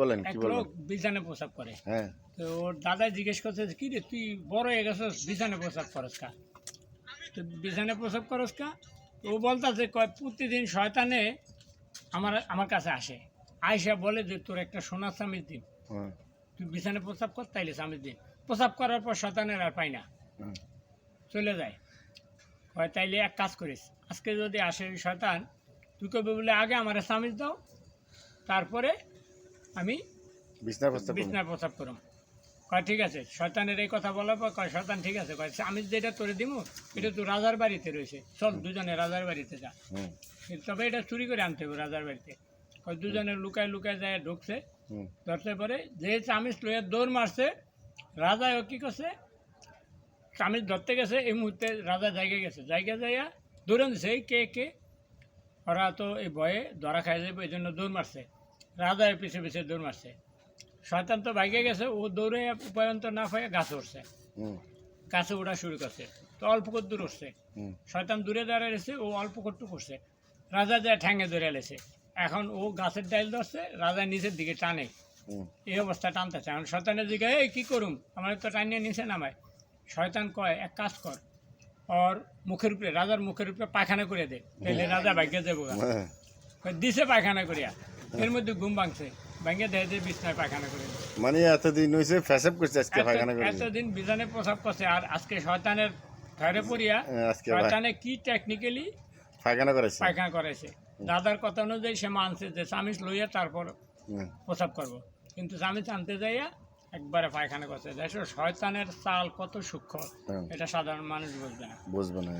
বলেন কি বলেন? বিছানে প্রসাব করে। হ্যাঁ। তো ওর দাদা জিজ্ঞেস করছে কি রে তুই বড় হয়ে গেছিস বিছানে প্রসাব করস কা? তো বিছানে প্রসাব করস কা? ও বলতাছে কয় প্রতিদিন শয়তানে আমার আমার কাছে আসে। আয়সা বলে যে তোর একটা সোনার স্বামীর দিন। হ্যাঁ, তুই বিছানে প্রসাব কর তাইলে স্বামীর দিন। প্রসাব করার পর শয়তানের আর পাই না। হ্যাঁ। চলে যায়। হয় তাইলে এক কাজ করিস। আজকে যদি আসে শয়তান তুই কবে বলে আগে আমার স্বামী দাও তারপরে আমি বিছনার প্রস্তাব করুন। করুম কয় ঠিক আছে শয়তানের এই কথা বলার পর কয় শয়তান ঠিক আছে কয় আমি যেটা তোরে দিব এটা তো রাজার বাড়িতে রয়েছে। চল দুজনে রাজার বাড়িতে যা। তবে এটা চুরি করে আনতে হবে রাজার বাড়িতে। কয় দুজনে লুকায় লুকায় যায় ঢুকছে। ধরতে পারে যে চামিচ লইয়া দৌড় মারছে রাজা ও কি করছে? চামিচ ধরতে গেছে এই মুহূর্তে রাজা জায়গায় গেছে। জায়গায় যাইয়া দৌড়ে দিছে এই কে কে? ওরা তো এই ভয়ে ধরা খাই যাবে এই জন্য দৌড় মারছে। রাজা এর পিছে পিছে দৌড় মারছে। শয়তান তো ভাগে গেছে ও দৌড়ে উপায়ন্ত না হয়ে গাছে উঠছে। গাছে ওঠা শুরু করছে তো অল্প কত দূর উঠছে। শয়তান দূরে দাঁড়িয়েছে ও অল্প কটু করছে। রাজা যায় ঠ্যাঙে ধরে লেছে। এখন ও গাছের ডাইল ধরছে রাজা নিচের দিকে টানে। এই অবস্থা টানতেছে। এখন শয়তানের দিকে এই কী করুম? আমার তো টানিয়ে নিচে নামায়। শয়তান কয় এক কাজ কর ওর মুখের উপরে রাজার মুখের উপরে পায়খানা করে দে তাহলে রাজা ভাগ্যে যাব। হ্যাঁ, দিছে পায়খানা করিয়া। এর মধ্যে ঘুম ভাঙছে। ভাঙ্গে দেয় বিছনায় পায়খানা করে মানে এতদিন হয়েছে করছে আজকে পায়খানা করে এতদিন বিজানে প্রসাব করছে আর আজকে শয়তানের ধরে পড়িয়া হ্যাঁ, শয়তানে কি টেকনিক্যালি পায়খানা করেছে পায়খানা করেছে দাদার কথা অনুযায়ী সে মানছে যে স্বামী লইয়া তারপর প্রসাব করব। কিন্তু স্বামী আনতে যাইয়া একবারে পায়খানা করছে। দেখো শয়তানের চাল কত সূক্ষ্ম হ্যাঁ, এটা সাধারণ মানুষ বুঝবে না। বুঝব না